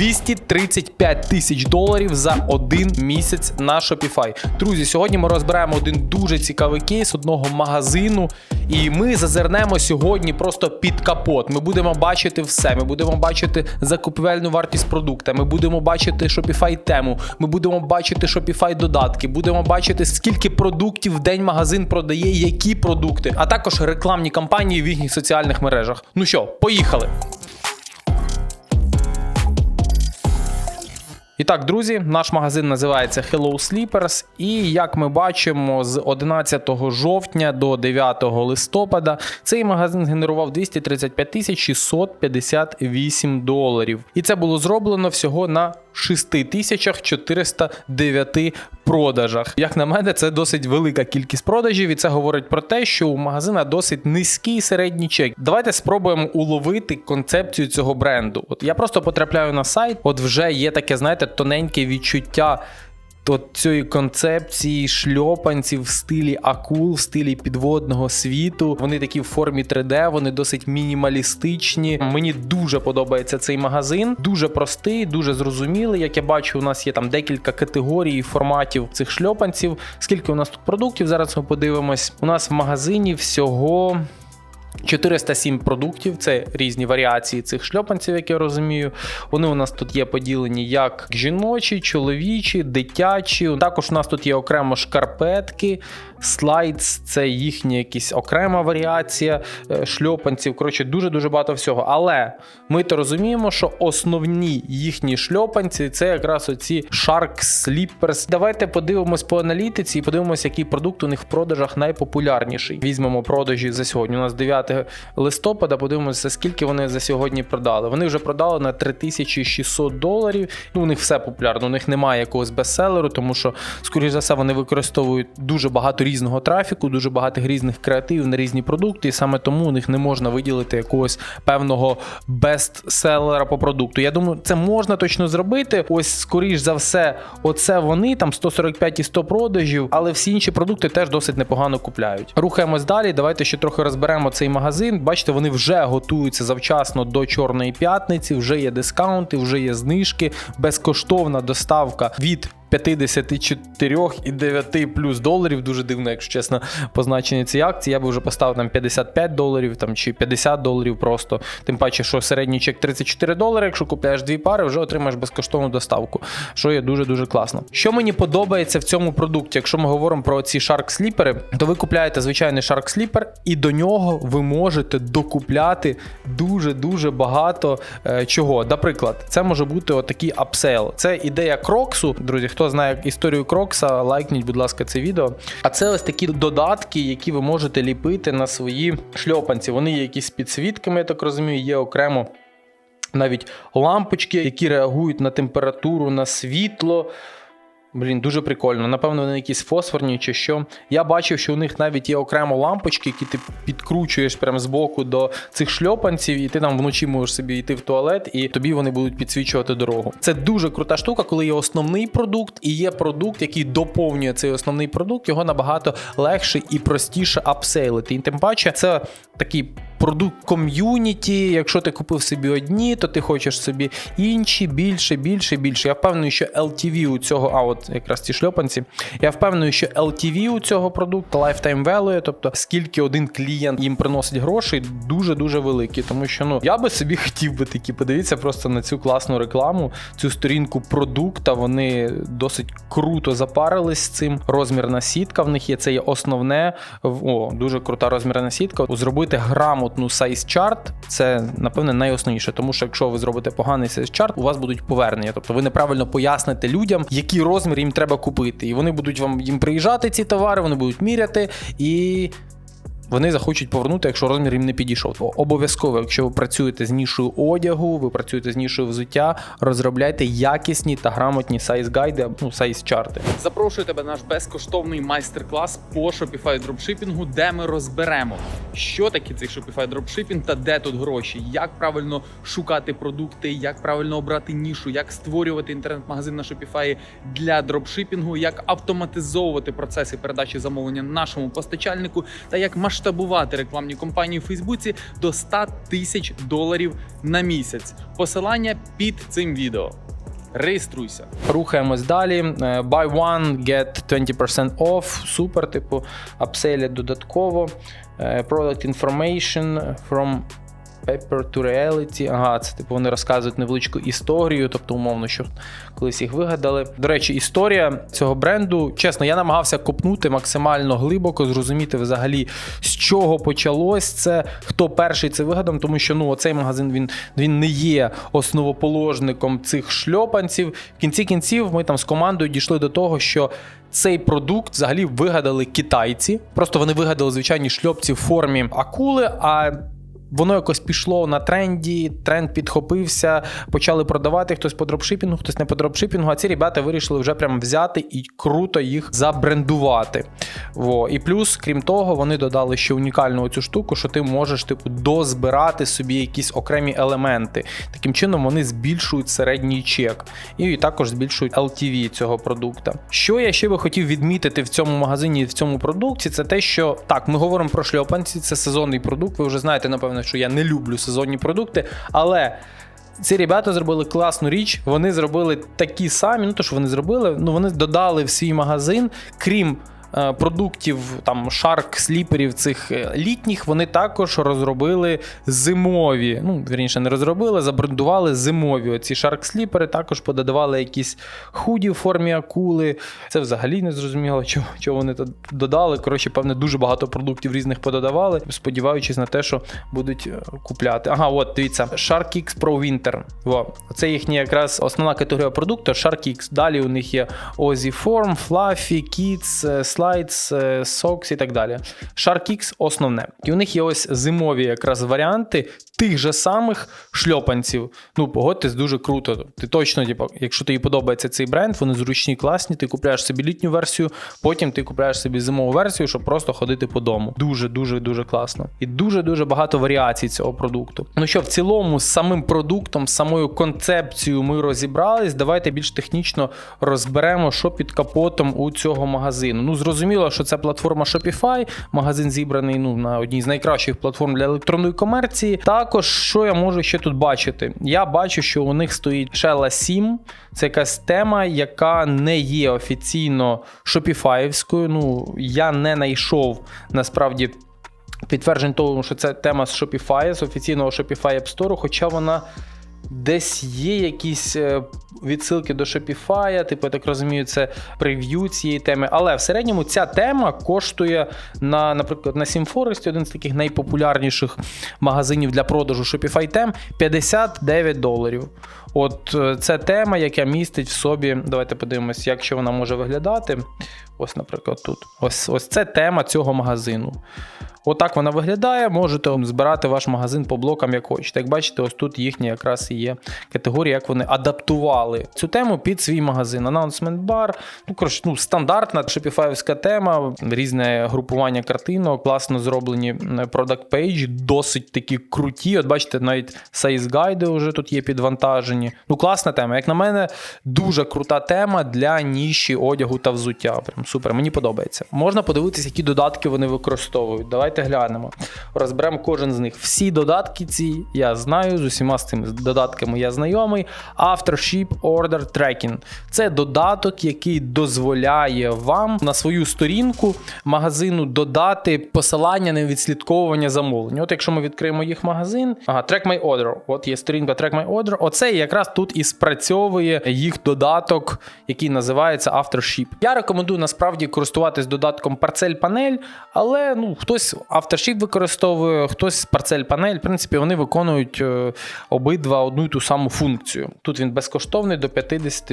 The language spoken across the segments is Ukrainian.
235 тисяч доларів за один місяць на Shopify. Друзі, сьогодні ми розберемо один дуже цікавий кейс одного магазину, і ми зазирнемо сьогодні просто під капот. Ми будемо бачити все. Ми будемо бачити закупівельну вартість продукта. Ми будемо бачити Shopify тему. Ми будемо бачити Shopify додатки. Будемо бачити, скільки продуктів в день магазин продає, які продукти, а також рекламні кампанії в їхніх соціальних мережах. Ну що, поїхали. І так, друзі, наш магазин називається Hello Sleepers. І як ми бачимо, з 11 жовтня до 9 листопада цей магазин генерував 235 тисяч 658 доларів. І це було зроблено всього на 6409 продажах. Як на мене, це досить велика кількість продажів, і це говорить про те, що у магазина досить низький середній чек. Давайте спробуємо уловити концепцію цього бренду. От я просто потрапляю на сайт, от вже є таке, знаєте, тоненьке відчуття. От цієї концепції шльопанців в стилі акул, в стилі підводного світу. Вони такі в формі 3D, вони досить мінімалістичні. Мені дуже подобається цей магазин. Дуже простий, дуже зрозумілий. Як я бачу, у нас є там декілька категорій і форматів цих шльопанців. Скільки у нас тут продуктів? Зараз ми подивимось. У нас в магазині всього. 407 продуктів, це різні варіації цих шльопанців, як я розумію. Вони у нас тут є поділені як жіночі, чоловічі, дитячі. Також у нас тут є окремо шкарпетки, слайдс, це їхня якась окрема варіація е, шльопанців. Коротше, дуже-дуже багато всього. Але ми то розуміємо, що основні їхні шльопанці це якраз оці Shark Slippers. Давайте подивимось по аналітиці і подивимося, який продукт у них в продажах найпопулярніший. Візьмемо продажі за сьогодні. У нас 9 листопада. Подивимося, скільки вони за сьогодні продали. Вони вже продали на 3600 доларів. Ну, у них все популярно. У них немає якогось бестселеру, тому що, скоріш за все, вони використовують дуже багато різного трафіку, дуже багато різних креативів на різні продукти, і саме тому у них не можна виділити якогось певного бестселера по продукту. Я думаю, це можна точно зробити. Ось, скоріш за все, оце вони там 145 і 100 продажів, але всі інші продукти теж досить непогано купляють. Рухаємось далі. Давайте ще трохи розберемо цей магазин. Бачите, вони вже готуються завчасно до Чорної п'ятниці, вже є дискаунти, вже є знижки, безкоштовна доставка від 54,9 плюс доларів. Дуже дивно, якщо чесно, позначення цієї акції. Я би вже поставив там 55 доларів там, чи 50 доларів просто. Тим паче, що середній чек 34 долари. Якщо купляєш дві пари, вже отримаєш безкоштовну доставку, що є дуже-дуже класно. Що мені подобається в цьому продукті, якщо ми говоримо про ці Shark Sleeper, то ви купляєте звичайний Shark Sleeper, і до нього ви можете докупляти дуже-дуже багато е, чого. Наприклад, це може бути отакий апсейл. Це ідея Кроксу, друзі. Хто знає історію Крокса, лайкніть, будь ласка, це відео. А це ось такі додатки, які ви можете ліпити на свої шльопанці. Вони є якісь підсвітками, я так розумію, є окремо. Навіть лампочки, які реагують на температуру, на світло. Блін, дуже прикольно. Напевно, вони якісь фосфорні чи що. Я бачив, що у них навіть є окремо лампочки, які ти підкручуєш прямо з боку до цих шльопанців, і ти там вночі можеш собі йти в туалет, і тобі вони будуть підсвічувати дорогу. Це дуже крута штука, коли є основний продукт і є продукт, який доповнює цей основний продукт. Його набагато легше і простіше апсейлити. І тим паче, це такий. Продукт ком'юніті, якщо ти купив собі одні, то ти хочеш собі інші, більше, більше, більше. Я впевнений, що LTV у цього, а от якраз ці шльопанці, я впевнений, що LTV у цього продукту, lifetime value, тобто скільки один клієнт їм приносить грошей, дуже-дуже великі. Тому що ну я би собі хотів би такі. Подивіться просто на цю класну рекламу, цю сторінку продукта. Вони досить круто запарились з цим. Розмірна сітка в них є. Це є основне. О, дуже крута розмірна сітка. Зробити грамотну сайз чарт це напевне найосновніше, тому що якщо ви зробите поганий сайз чарт, у вас будуть повернення. Тобто ви неправильно поясните людям, який розмір їм треба купити. І вони будуть вам їм приїжджати ці товари, вони будуть міряти і. Вони захочуть повернути, якщо розмір їм не підійшов. Обов'язково, якщо ви працюєте з нішою одягу, ви працюєте з нішою взуття, розробляйте якісні та грамотні сайз-гайди, ну сайз-чарти. Запрошую тебе на наш безкоштовний майстер-клас по Shopify дропшипінгу, де ми розберемо, що таке цей Shopify дропшипінг та де тут гроші, як правильно шукати продукти, як правильно обрати нішу, як створювати інтернет-магазин на Shopify для дропшипінгу, як автоматизовувати процеси передачі замовлення нашому постачальнику та як масштабувати масштабувати рекламні кампанії у Фейсбуці до 100 тисяч доларів на місяць. Посилання під цим відео. Реєструйся. Рухаємось далі. Е, Buy one, get 20% off. Супер, типу, апселі додатково. Е, Product information from paper to reality. Ага, це типу вони розказують невеличку історію, тобто, умовно, що колись їх вигадали. До речі, історія цього бренду, чесно, я намагався копнути максимально глибоко, зрозуміти взагалі, з чого почалось це, хто перший це вигадав, тому що ну, оцей магазин він, він не є основоположником цих шльопанців. В кінці кінців ми там з командою дійшли до того, що. Цей продукт взагалі вигадали китайці. Просто вони вигадали звичайні шльопці в формі акули. А воно якось пішло на тренді, тренд підхопився, почали продавати хтось по дропшипінгу, хтось не по дропшипінгу. А ці ребята вирішили вже прям взяти і круто їх забрендувати. Во. І плюс, крім того, вони додали ще унікальну цю штуку, що ти можеш типу дозбирати собі якісь окремі елементи. Таким чином вони збільшують середній чек і також збільшують LTV цього продукта. Що я ще би хотів відмітити в цьому магазині в цьому продукті, це те, що так, ми говоримо про шльопанці, це сезонний продукт. Ви вже знаєте, напевно, що я не люблю сезонні продукти, але. Ці ребята зробили класну річ. Вони зробили такі самі. Ну то що вони зробили? Ну вони додали в свій магазин, крім продуктів там шарк сліперів цих е, літніх. Вони також розробили зимові. Ну вірніше, не розробили, забрендували зимові. Оці шарк сліпери також пододавали якісь худі в формі акули. Це взагалі не зрозуміло, чого, чого вони тут додали. Коротше, певне, дуже багато продуктів різних пододавали, сподіваючись на те, що будуть е, купляти. Ага, от дивіться, Shark X Pro Winter. Во. Це їхня якраз основна категорія продукту Shark X. Далі у них є Ozzy Form, Fluffy, Kids, е, Slides, е, Socks і так далі. Shark X основне. І у них є ось зимові якраз варіанти тих же самих шльопанців. Ну, погодьтесь, дуже круто. Ти точно, типу, якщо тобі подобається цей бренд, вони зручні, класні, ти купляєш собі літню версію, потім ти купляєш собі зимову версію, щоб просто ходити по дому. Дуже, дуже, класно. І дуже дуже багато варіацій цього продукту. Ну що, в цілому, з самим продуктом, з самою концепцією ми розібрались. Давайте більш технічно розберемо, що під капотом у цього магазину. Ну, зрозуміло, що це платформа Shopify, магазин зібраний ну, на одній з найкращих платформ для електронної комерції. Також, що я можу ще тут бачити? Я бачу, що у них стоїть Shella 7. Це якась тема, яка не є офіційно шопіфаївською. Ну, я не знайшов насправді. Підтверджень того, що це тема з Shopify, з офіційного Shopify App Store, хоча вона десь є якісь е, відсилки до Shopify, типу, я так розумію, це прев'ю цієї теми. Але в середньому ця тема коштує на, наприклад, на SimForest, один з таких найпопулярніших магазинів для продажу Shopify тем, 59 доларів. От е, це тема, яка містить в собі. Давайте подивимось, як що вона може виглядати. Ось, наприклад, тут. Ось, ось це тема цього магазину. Отак вона виглядає. Можете збирати ваш магазин по блокам, як хочете. Як бачите, ось тут їхня якраз і є категорія, як вони адаптували цю тему під свій магазин. Announcement Bar, ну коротше, ну, стандартна шопіфаївська тема, різне групування картинок, класно зроблені product page, досить такі круті. От бачите, навіть size гайди вже тут є підвантажені. Ну, класна тема. Як на мене, дуже крута тема для ніші одягу та взуття. Прям супер, мені подобається. Можна подивитися, які додатки вони використовують. Давайте глянемо. Розберемо кожен з них. Всі додатки ці я знаю, з усіма з цими додатками я знайомий. Aftership Order Tracking. Це додаток, який дозволяє вам на свою сторінку магазину додати посилання на відслідковування замовлень. От якщо ми відкриємо їх магазин, ага, Track My Order. От є сторінка Track My Order. Оце якраз тут і спрацьовує їх додаток, який називається Aftership. Я рекомендую насправді користуватись додатком парцель-панель, але ну хтось Aftership використовує, хтось парцель-панель. В принципі, вони виконують е, обидва одну і ту саму функцію. Тут він безкоштовний до 50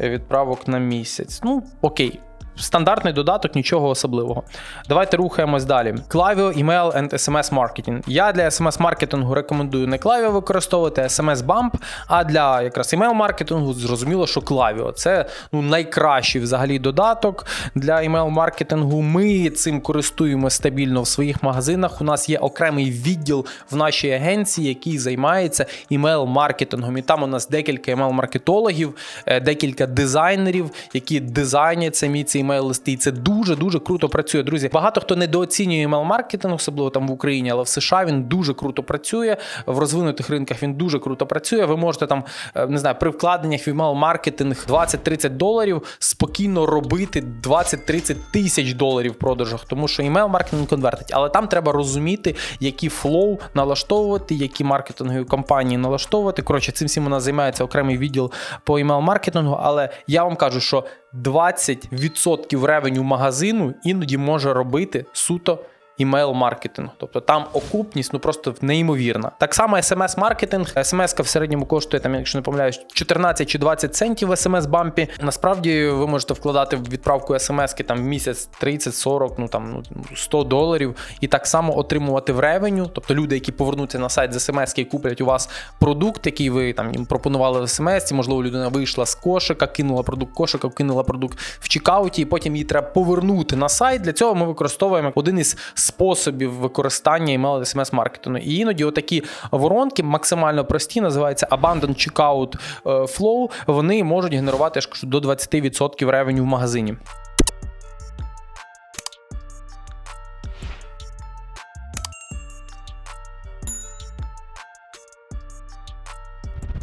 відправок на місяць. Ну, окей. Стандартний додаток, нічого особливого. Давайте рухаємось далі. Klaviyo Email and SMS Marketing. Я для SMS маркетингу рекомендую не Klaviyo використовувати, а SMS Bump, а для якраз email маркетингу зрозуміло, що Klaviyo. Це ну, найкращий взагалі додаток для email маркетингу. Ми цим користуємо стабільно в своїх магазинах. У нас є окремий відділ в нашій агенції, який займається email маркетингом. І там у нас декілька email маркетологів, декілька дизайнерів, які дизайнять самі ці імейл-листи. І це дуже дуже круто працює. Друзі, багато хто недооцінює імейл-маркетинг, особливо там в Україні, але в США він дуже круто працює. В розвинутих ринках він дуже круто працює. Ви можете там е, не знаю, при вкладеннях в імейл-маркетинг 20-30 доларів спокійно робити 20-30 тисяч доларів в продажах, тому що імейл-маркетинг конвертить. Але там треба розуміти, які флоу налаштовувати, які маркетингові компанії налаштовувати. Коротше, цим всім у нас займається окремий відділ по імейл-маркетингу. Але я вам кажу, що 20% ревеню магазину іноді може робити суто. Імейл-маркетинг, тобто там окупність ну просто неймовірна. Так само смс-маркетинг. смс в середньому коштує там, якщо не помиляюсь, 14 чи 20 центів в смс-бампі. Насправді ви можете вкладати в відправку смс-ки там в місяць 30-40, ну там ну 100 доларів, і так само отримувати в ревеню. Тобто люди, які повернуться на сайт з смс і куплять у вас продукт, який ви там їм пропонували в смс, можливо, людина вийшла з кошика, кинула продукт кошика, кинула продукт в чекауті, і потім її треба повернути на сайт. Для цього ми використовуємо один із способів використання email смс маркетингу. І іноді отакі воронки максимально прості, називаються Abandon Checkout е, Flow. Вони можуть генерувати я ж кажу, до 20% ревеню в магазині.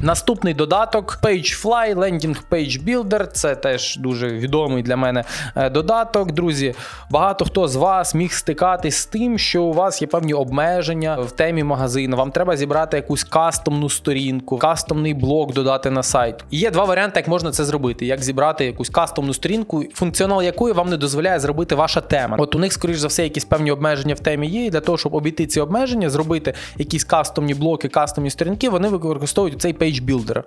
Наступний додаток PageFly, Landing Page Builder. Це теж дуже відомий для мене е, додаток. Друзі, багато хто з вас міг стикатись з тим, що у вас є певні обмеження в темі магазину. Вам треба зібрати якусь кастомну сторінку, кастомний блок додати на сайт. Є два варіанти, як можна це зробити: як зібрати якусь кастомну сторінку, функціонал якої вам не дозволяє зробити ваша тема. От у них, скоріш за все, якісь певні обмеження в темі є. І для того, щоб обійти ці обмеження, зробити якісь кастомні блоки, кастомні сторінки, вони використовують цей Page Builder.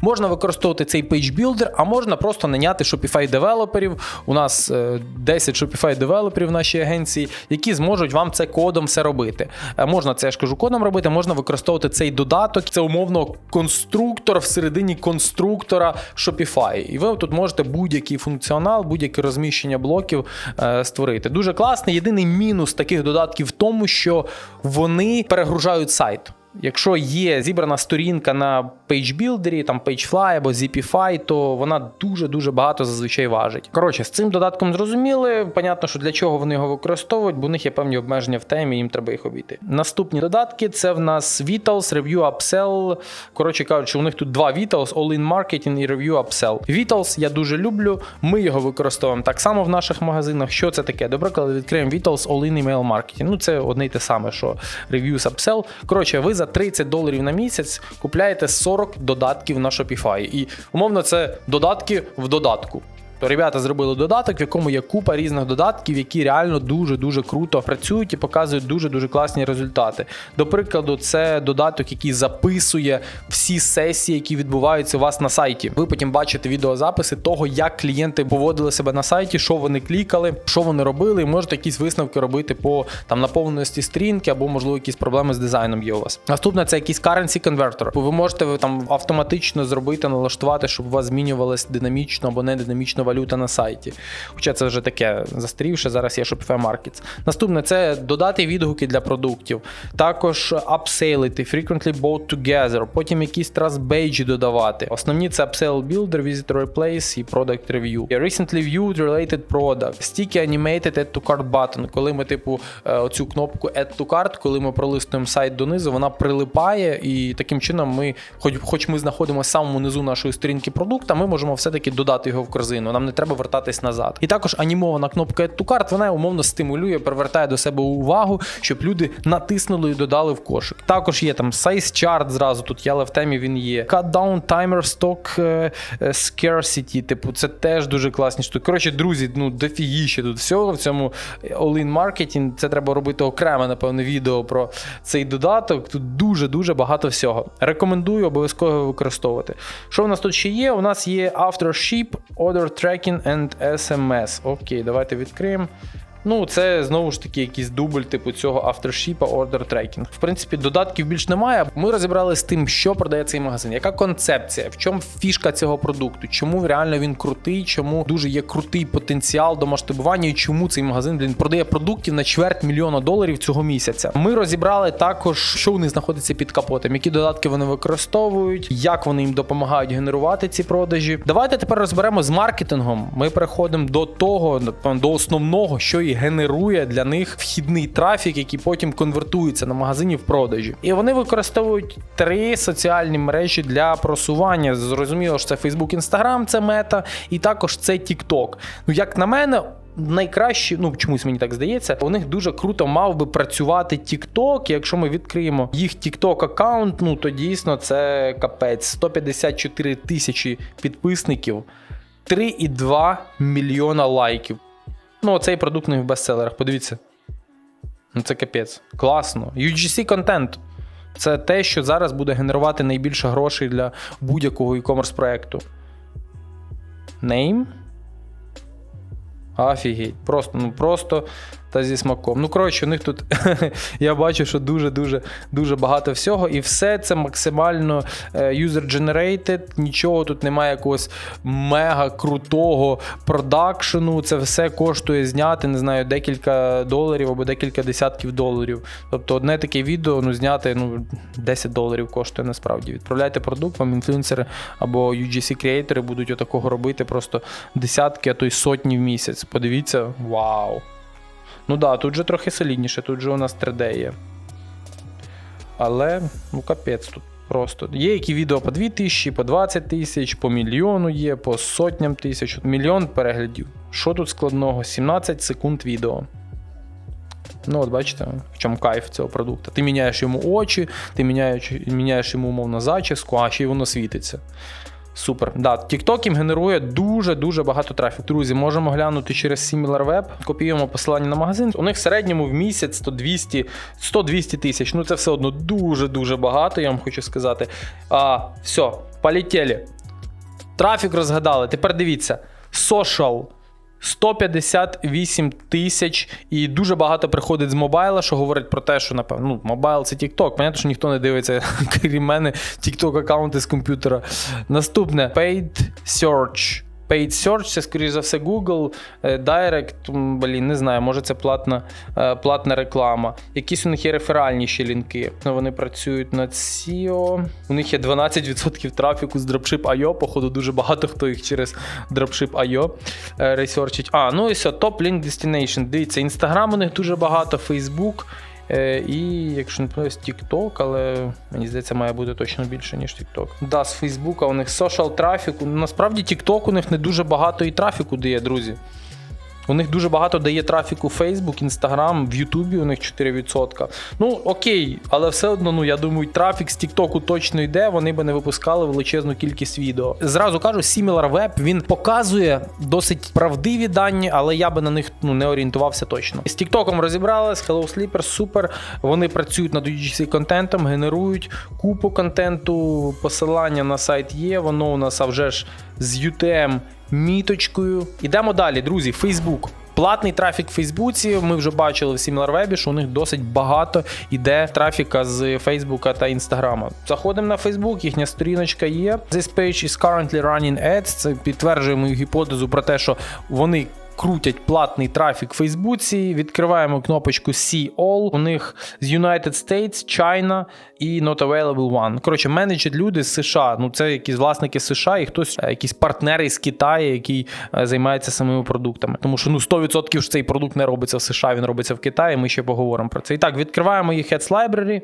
Можна використовувати цей Builder, а можна просто наняти Shopify девелоперів. У нас е, 10 Shopify девелоперів в нашій агенції, які зможуть вам це кодом все робити. Е, Можна це я ж кажу кодом робити, можна використовувати цей додаток. Це умовно конструктор всередині конструктора Shopify. І ви тут можете будь-який функціонал, будь-яке розміщення блоків е, створити. Дуже класно. Єдиний мінус таких додатків в тому, що вони перегружають сайт. Якщо є зібрана сторінка на PageBuilder, там PageFly або Zipify, то вона дуже-дуже багато зазвичай важить. Коротше, з цим додатком зрозуміли. Понятно, що для чого вони його використовують, бо у них є певні обмеження в темі, їм треба їх обійти. Наступні додатки це в нас Vitals, Review Upsell. Коротше кажучи, у них тут два Vitals, All-in Marketing і Review Upsell. Vitals я дуже люблю. Ми його використовуємо так само в наших магазинах. Що це таке? До прикладу, відкриємо Vitals All-in Email Marketing. Ну, це одне й те саме, що Reviews Upsell. Коротше, ви за 30 доларів на місяць купляєте 40 додатків на Shopify. І умовно, це додатки в додатку. То ребята зробили додаток, в якому є купа різних додатків, які реально дуже-дуже круто працюють і показують дуже-дуже класні результати. До прикладу, це додаток, який записує всі сесії, які відбуваються у вас на сайті. Ви потім бачите відеозаписи того, як клієнти поводили себе на сайті, що вони клікали, що вони робили, і можете якісь висновки робити по там наповненості стрінки, або можливо якісь проблеми з дизайном є у вас. Наступне це якийсь currency converter. Ви можете там автоматично зробити, налаштувати, щоб у вас змінювалась динамічно або не динамічно валюта на сайті. Хоча це вже таке застрівше, зараз є Shopify Markets. Наступне це додати відгуки для продуктів, також апсейлити, frequently bought together, потім якісь badge додавати. Основні це upsell builder, visitor replace і product review. Recently viewed related product, sticky animated add to cart button. Коли ми, типу, е, оцю кнопку add to cart, коли ми пролистуємо сайт донизу, вона прилипає, і таким чином ми, хоч, хоч ми знаходимося в самому низу нашої сторінки продукта, ми можемо все-таки додати його в корзину. Нам не треба вертатись назад. І також анімована кнопка Add to Cart, вона умовно стимулює, привертає до себе увагу, щоб люди натиснули і додали в кошик. Також є там size chart зразу тут, я в темі він є. Cut down timer stock е, е, scarcity, типу, це теж дуже класні штуки. Коротше, друзі, ну дофігіще тут всього в цьому all-in marketing. Це треба робити окреме, напевно, відео про цей додаток. Тут дуже-дуже багато всього. Рекомендую обов'язково використовувати. Що в нас тут ще є? У нас є After Ship, Order Tracking and SMS. Окей, давайте відкриємо. Ну, це знову ж таки якийсь дубль типу цього авторшіпа Order Tracking. В принципі, додатків більш немає. Ми розібрали з тим, що продає цей магазин, яка концепція, в чому фішка цього продукту, чому реально він крутий, чому дуже є крутий потенціал до масштабування, і чому цей магазин блін продає продуктів на чверть мільйона доларів цього місяця. Ми розібрали також, що у них знаходиться під капотом, які додатки вони використовують, як вони їм допомагають генерувати ці продажі. Давайте тепер розберемо з маркетингом. Ми переходимо до того, до основного, що і генерує для них вхідний трафік, який потім конвертується на магазині в продажі. І вони використовують три соціальні мережі для просування. Зрозуміло, що це Facebook, Instagram, це мета, і також це TikTok. Ну, як на мене. Найкраще, ну чомусь мені так здається, у них дуже круто мав би працювати TikTok. Якщо ми відкриємо їх TikTok аккаунт, ну то дійсно це капець. 154 тисячі підписників, 3,2 мільйона лайків. Ну, цей продукт не в бестселерах. Подивіться. Ну, це капець. Класно. UGC контент. Це те, що зараз буде генерувати найбільше грошей для будь-якого e-commerce проєкту. Name. Офігеть. Просто, ну просто та зі смаком. Ну, коротше, у них тут я бачу, що дуже-дуже дуже багато всього, і все це максимально е, user-generated, нічого тут немає якогось мега крутого продакшену. Це все коштує зняти, не знаю, декілька доларів або декілька десятків доларів. Тобто одне таке відео ну, зняти ну, 10 доларів коштує насправді. Відправляйте продукт, вам інфлюенсери або UGC-креатори будуть отакого робити просто десятки, а то й сотні в місяць. Подивіться, вау! Ну да, тут же трохи солідніше, тут же у нас 3D є. Але, ну капець тут просто. Є які відео по 2 тисячі, по 20 тисяч, по мільйону є, по сотням тисяч. Мільйон переглядів. Що тут складного? 17 секунд відео. Ну, от бачите, в чому кайф цього продукту. Ти міняєш йому очі, ти міняєш, міняєш йому умовно зачіску, а ще й воно світиться. Супер. Да, TikTok їм генерує дуже-дуже багато трафіку. Друзі, можемо глянути через SimilarWeb, копіюємо посилання на магазин. У них в середньому в місяць 100-200 100-200 тисяч. Ну це все одно дуже-дуже багато, я вам хочу сказати. А, Все, полетіли. Трафік розгадали. Тепер дивіться. Social. 158 тисяч і дуже багато приходить з мобайла, що говорить про те, що напевно ну, мобайл це TikTok. Понятно, що ніхто не дивиться, крім мене, TikTok аккаунти з комп'ютера. Наступне Paid Search. Paid Search, це, скоріш за все, Google, е, Direct, блін, не знаю, може це платна, е, платна реклама. Якісь у них є реферальні ще лінки. Ну, Вони працюють над SEO. У них є 12% трафіку з Dropship.io. Походу, дуже багато хто їх через Dropship.io е, ресерчить. А, ну і все, Link Destination. Дивіться, Instagram у них дуже багато, Facebook. Е, І якщо не помиляюсь, TikTok, але мені здається, має бути точно більше, ніж TikTok. Да, з Фейсбука у них social трафіку. Насправді TikTok у них не дуже багато і трафіку дає, друзі. У них дуже багато дає трафіку Facebook, Instagram, в Ютубі у них 4%. Ну, окей, але все одно, ну я думаю, трафік з TikTok точно йде, вони би не випускали величезну кількість відео. Зразу кажу, SimilarWeb він показує досить правдиві дані, але я би на них ну, не орієнтувався точно. З TikTok розібрались, Hello Sleeper, супер. Вони працюють над UGC контентом, генерують купу контенту, посилання на сайт є. Воно у нас а вже ж з UTM міточкою. Ідемо далі, друзі. Facebook. Платний трафік в Фейсбуці. Ми вже бачили в Сімларвебі, що у них досить багато іде трафіка з Фейсбука та Інстаграма. Заходимо на Фейсбук, їхня сторіночка є. This page is currently running ads. Це підтверджує мою гіпотезу про те, що вони. Крутять платний трафік в Фейсбуці, відкриваємо кнопочку See All. У них з United States, China і Not Available One. Коротше, менеджать люди з США. Ну це якісь власники США і хтось, е, якісь партнери з Китаю, який е, займається самими продуктами. Тому що ну 100% ж цей продукт не робиться в США, він робиться в Китаї. Ми ще поговоримо про це. І так, відкриваємо їх Ads Library.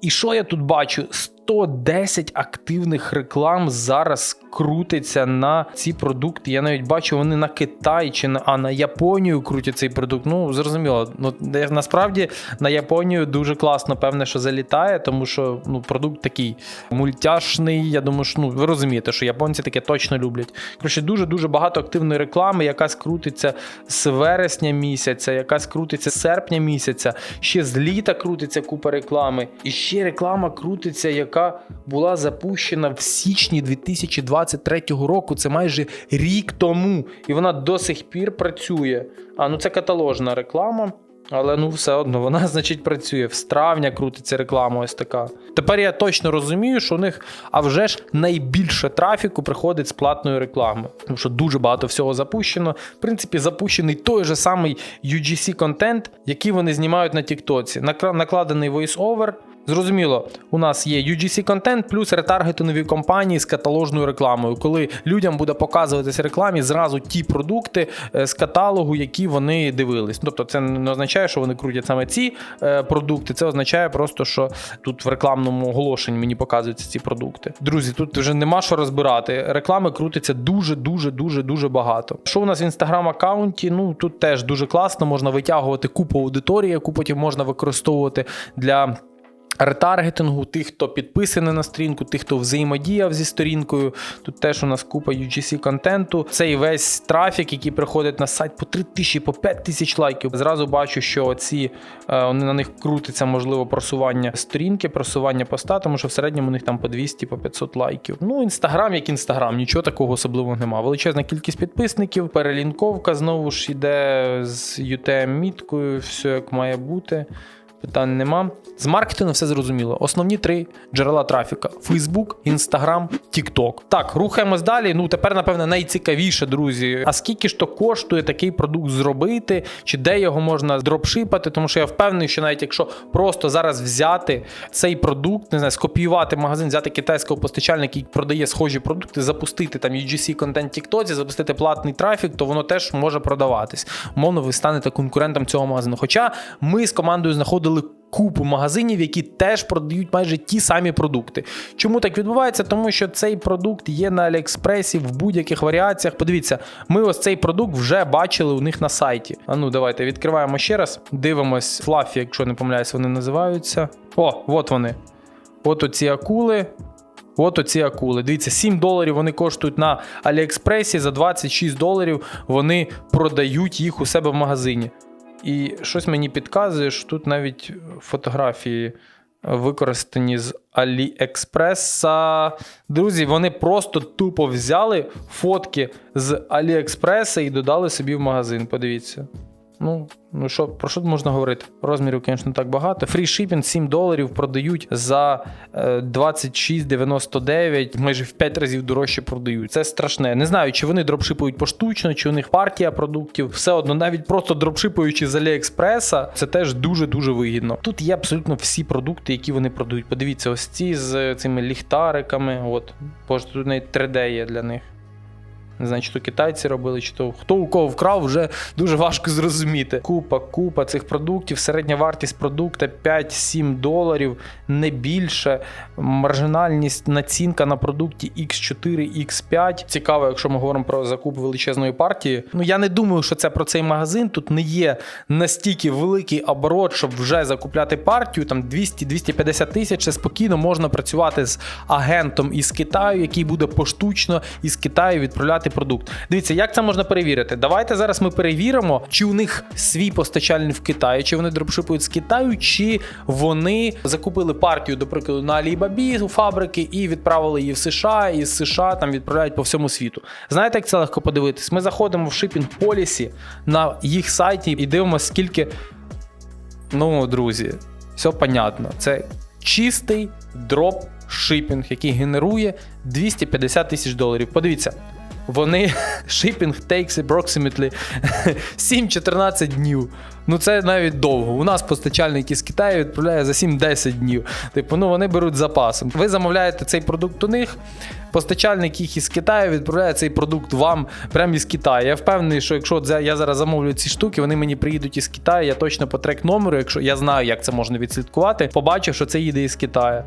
І що я тут бачу? 110 активних реклам зараз крутиться на ці продукти. Я навіть бачу, вони на Китай чи на а на Японію крутять цей продукт. Ну зрозуміло. Ну насправді на Японію дуже класно, певне, що залітає, тому що ну продукт такий мультяшний. Я думаю, що ну ви розумієте, що японці таке точно люблять. Коротше, дуже дуже багато активної реклами, якась крутиться з вересня місяця, якась крутиться з серпня місяця, ще з літа крутиться купа реклами, і ще реклама крутиться, яка яка була запущена в січні 2023 року. Це майже рік тому. І вона до сих пір працює. А ну це каталожна реклама. Але ну все одно вона, значить, працює. В травня крутиться реклама ось така. Тепер я точно розумію, що у них, а вже ж найбільше трафіку приходить з платної реклами. Тому що дуже багато всього запущено. В принципі, запущений той же самий UGC контент, який вони знімають на Тіктоці. Накладений voice-over. Зрозуміло, у нас є UGC контент плюс ретаргетингові компанії з каталожною рекламою, коли людям буде показуватися рекламі зразу ті продукти е, з каталогу, які вони дивились. Тобто, це не означає, що вони крутять саме ці е, продукти. Це означає просто, що тут в рекламному оголошенні мені показуються ці продукти. Друзі, тут вже нема що розбирати. Реклами крутиться дуже, дуже, дуже, дуже багато. Що у нас в інстаграм аккаунті? Ну тут теж дуже класно, можна витягувати купу аудиторії, яку потім можна використовувати для. Ретаргетингу, тих, хто підписаний на сторінку, тих, хто взаємодіяв зі сторінкою. Тут теж у нас купа UGC контенту. Цей весь трафік, який приходить на сайт по 3 тисячі, по 5 тисяч лайків. Зразу бачу, що ці вони на них крутиться, можливо, просування сторінки, просування поста, тому що в середньому у них там по 200, по 500 лайків. Ну, інстаграм як інстаграм, нічого такого особливого нема. Величезна кількість підписників, перелінковка знову ж іде з UTM-міткою, все як має бути. Питань нема. З маркетингу все зрозуміло. Основні три джерела трафіка: Facebook, Instagram, TikTok. Так, рухаємось далі. Ну тепер, напевне, найцікавіше, друзі. А скільки ж то коштує такий продукт зробити, чи де його можна дропшипати? Тому що я впевнений, що навіть якщо просто зараз взяти цей продукт, не знаю, скопіювати магазин, взяти китайського постачальника, який продає схожі продукти, запустити там UGC контент TikTok, запустити платний трафік, то воно теж може продаватись. Мовно, ви станете конкурентом цього магазину. Хоча ми з командою знаходили купу магазинів, які теж продають майже ті самі продукти. Чому так відбувається? Тому що цей продукт є на Аліекспресі в будь-яких варіаціях. Подивіться, ми ось цей продукт вже бачили у них на сайті. А ну давайте відкриваємо ще раз. Дивимось Флафі, якщо не помиляюсь, вони називаються. О, от вони. От оці акули. От оці акули. Дивіться, 7 доларів вони коштують на Аліекспресі, за 26 доларів вони продають їх у себе в магазині. І щось мені підказує, що тут навіть фотографії використані з Аліекспреса. Друзі, вони просто тупо взяли фотки з Аліекспреса і додали собі в магазин. Подивіться. Ну, ну що, про що можна говорити? Розмірів, звісно, так багато. Фрі шипінг 7 доларів продають за е, 26,99, майже в 5 разів дорожче продають. Це страшне. Не знаю, чи вони дропшипують поштучно, чи у них партія продуктів. Все одно, навіть просто дропшипуючи з Аліекспреса, це теж дуже-дуже вигідно. Тут є абсолютно всі продукти, які вони продають. Подивіться, ось ці з цими ліхтариками. От, боже, тут навіть 3D є для них. Не знаю, чи то китайці робили, чи то хто у кого вкрав, вже дуже важко зрозуміти. Купа, купа цих продуктів. Середня вартість продукта 5-7 доларів, не більше. Маржинальність націнка на продукті X4, X5. Цікаво, якщо ми говоримо про закуп величезної партії. Ну я не думаю, що це про цей магазин. Тут не є настільки великий оборот, щоб вже закупляти партію. Там 200-250 тисяч. Це спокійно можна працювати з агентом із Китаю, який буде поштучно із Китаю відправляти продукт. Дивіться, як це можна перевірити? Давайте зараз ми перевіримо, чи у них свій постачальник в Китаї, чи вони дропшипують з Китаю, чи вони закупили партію, до прикладу, на Alibaba у фабрики і відправили її в США, і з США там відправляють по всьому світу. Знаєте, як це легко подивитись? Ми заходимо в шипінг полісі на їх сайті і дивимося, скільки. Ну, друзі, все понятно. Це чистий дроп шипінг, який генерує 250 тисяч доларів. Подивіться, вони shipping takes approximately 7-14 днів. Ну це навіть довго. У нас постачальник із Китаю відправляє за 7-10 днів. Типу, ну вони беруть запасом. Ви замовляєте цей продукт у них. Постачальник їх із Китаю відправляє цей продукт вам прямо із Китаю. Я впевнений, що якщо я зараз замовлю ці штуки, вони мені приїдуть із Китаю. Я точно по трек номеру, якщо я знаю, як це можна відслідкувати, побачив, що це їде із Китаю.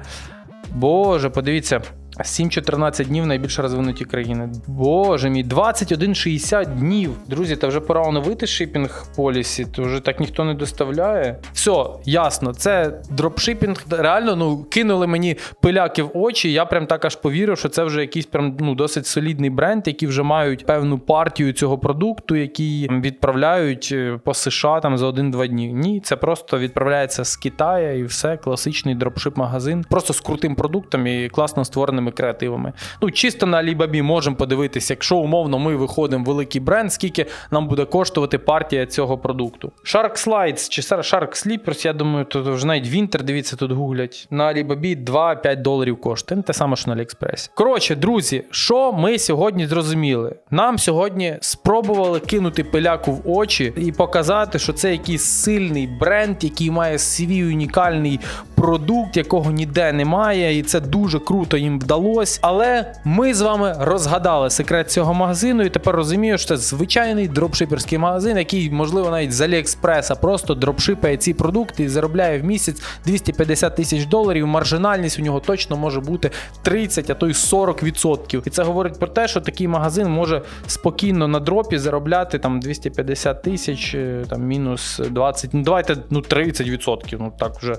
Боже, подивіться, 7-14 днів найбільш розвинуті країни. Боже мій, 21-60 днів. Друзі, та вже пора оновити шипінг полісі, то вже так ніхто не доставляє. Все, ясно, це дропшипінг. Реально, ну кинули мені пиляки в очі. Я прям так аж повірив, що це вже якийсь прям ну досить солідний бренд, який вже мають певну партію цього продукту, який відправляють е, по США там за 1-2 дні. Ні, це просто відправляється з Китаю і все, класичний дропшип-магазин. Просто з крутим продуктом і класно створеними креативами. Ну, чисто на Alibaba можемо подивитися, якщо умовно ми виходимо в великий бренд, скільки нам буде коштувати партія цього продукту. Shark Slides чи Shark Slippers, я думаю, тут вже навіть Winter, дивіться, тут гуглять. На Alibaba 2-5 доларів коштує. Те саме, що на AliExpress. Коротше, друзі, що ми сьогодні зрозуміли? Нам сьогодні спробували кинути пиляку в очі і показати, що це якийсь сильний бренд, який має свій унікальний продукт, якого ніде немає, і це дуже круто їм вдалося. Але ми з вами розгадали секрет цього магазину, і тепер розумію, що це звичайний дропшиперський магазин, який, можливо, навіть з Аліекспреса просто дропшипає ці продукти і заробляє в місяць 250 тисяч доларів. Маржинальність у нього точно може бути 30, а то й 40%. І це говорить про те, що такий магазин може спокійно на дропі заробляти там 250 тисяч, е, там мінус 20, ну давайте ну 30%, ну так вже.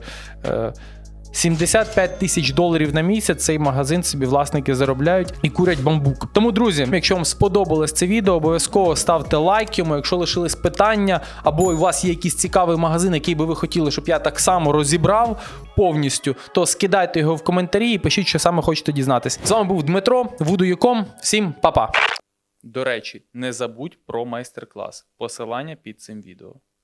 Е, 75 тисяч доларів на місяць цей магазин собі власники заробляють і курять бамбук. Тому, друзі, якщо вам сподобалось це відео, обов'язково ставте лайк йому. Якщо лишились питання, або у вас є якийсь цікавий магазин, який би ви хотіли, щоб я так само розібрав повністю, то скидайте його в коментарі і пишіть, що саме хочете дізнатися. З вами був Дмитро, Voodoo.com. Всім па-па. До речі, не забудь про майстер-клас. Посилання під цим відео.